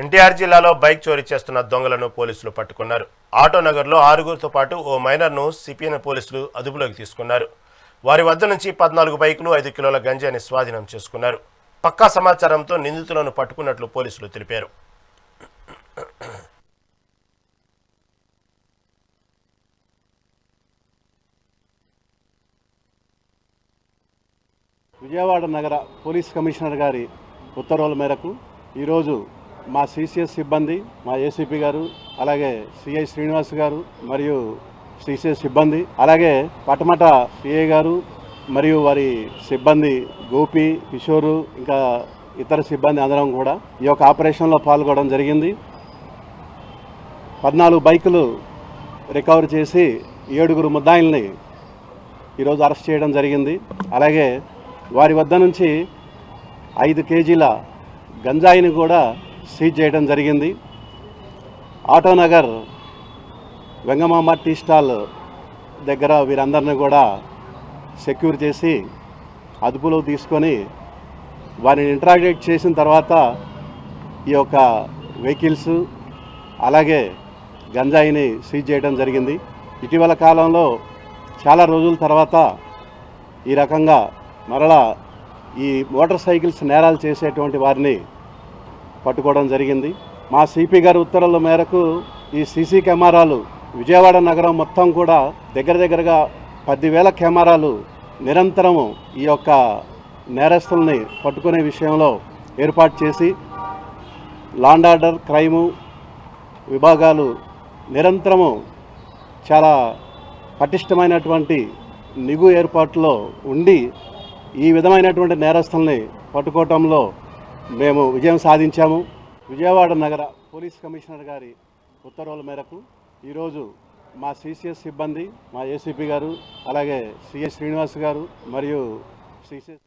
ఎన్టీఆర్ జిల్లాలో బైక్ చోరీ చేస్తున్న దొంగలను పోలీసులు పట్టుకున్నారు. ఆటో నగర్లో ఆరుగురితో పాటు ఓ మైనర్ను సిపిఎన్ పోలీసులు అదుపులోకి తీసుకున్నారు. వారి వద్ద నుంచి పద్నాలుగు బైకులు ఐదు కిలోల గంజాని స్వాధీనం చేసుకున్నారు. పక్కా సమాచారంతో నిందితులను పట్టుకున్నట్లు పోలీసులు తెలిపారు. విజయవాడ నగర పోలీస్ కమిషనర్ గారి ఉత్తర్వుల మేరకు ఈరోజు మా సిసిఎస్ సిబ్బంది మా ఏసీపీ గారు అలాగే సిఐ శ్రీనివాస్ గారు మరియు సిసిఎస్ సిబ్బంది అలాగే పటమట సిఐ గారు మరియు వారి సిబ్బంది గోపి కిషోరు ఇంకా ఇతర సిబ్బంది అందరం కూడా ఈ యొక్క ఆపరేషన్లో పాల్గొనడం జరిగింది. పద్నాలుగు బైకులు రికవర్ చేసి ఏడుగురు ముద్దాయిల్ని ఈరోజు అరెస్ట్ చేయడం జరిగింది. అలాగే వారి వద్ద నుంచి ఐదు కేజీల గంజాయిని కూడా సీజ్ చేయడం జరిగింది. ఆటోనగర్ వెంగమామ టీ స్టాల్ దగ్గర వీరందరిని కూడా సెక్యూర్ చేసి అదుపులో తీసుకొని వారిని ఇంట్రాగేట్ చేసిన తర్వాత ఈ యొక్క వెహికల్స్ అలాగే గంజాయిని సీజ్ చేయడం జరిగింది. ఇటీవల కాలంలో చాలా రోజుల తర్వాత ఈ రకంగా మరలా ఈ మోటార్ సైకిల్స్ నేరాలు చేసేటువంటి వారిని పట్టుకోవడం జరిగింది. మా సిపి గారి ఉత్తర్వుల మేరకు ఈ సీసీ కెమెరాలు విజయవాడ నగరం మొత్తం కూడా దగ్గర దగ్గరగా పదివేల కెమెరాలు నిరంతరము ఈ యొక్క నేరస్తుల్ని పట్టుకునే విషయంలో ఏర్పాటు చేసి లాండ్ ఆర్డర్ క్రైము విభాగాలు నిరంతరము చాలా పటిష్టమైనటువంటి నిగు ఏర్పాటులో ఉండి ఈ విధమైనటువంటి నేరస్తుల్ని పట్టుకోవటంలో మేము విజయం సాధించాము. విజయవాడ నగర పోలీస్ కమిషనర్ గారి ఉత్తర్వుల మేరకు ఈరోజు మా సిసిఎస్ సిబ్బంది మా ఏసీపీ గారు అలాగే సిఎస్ శ్రీనివాస్ గారు మరియు సిసిఎస్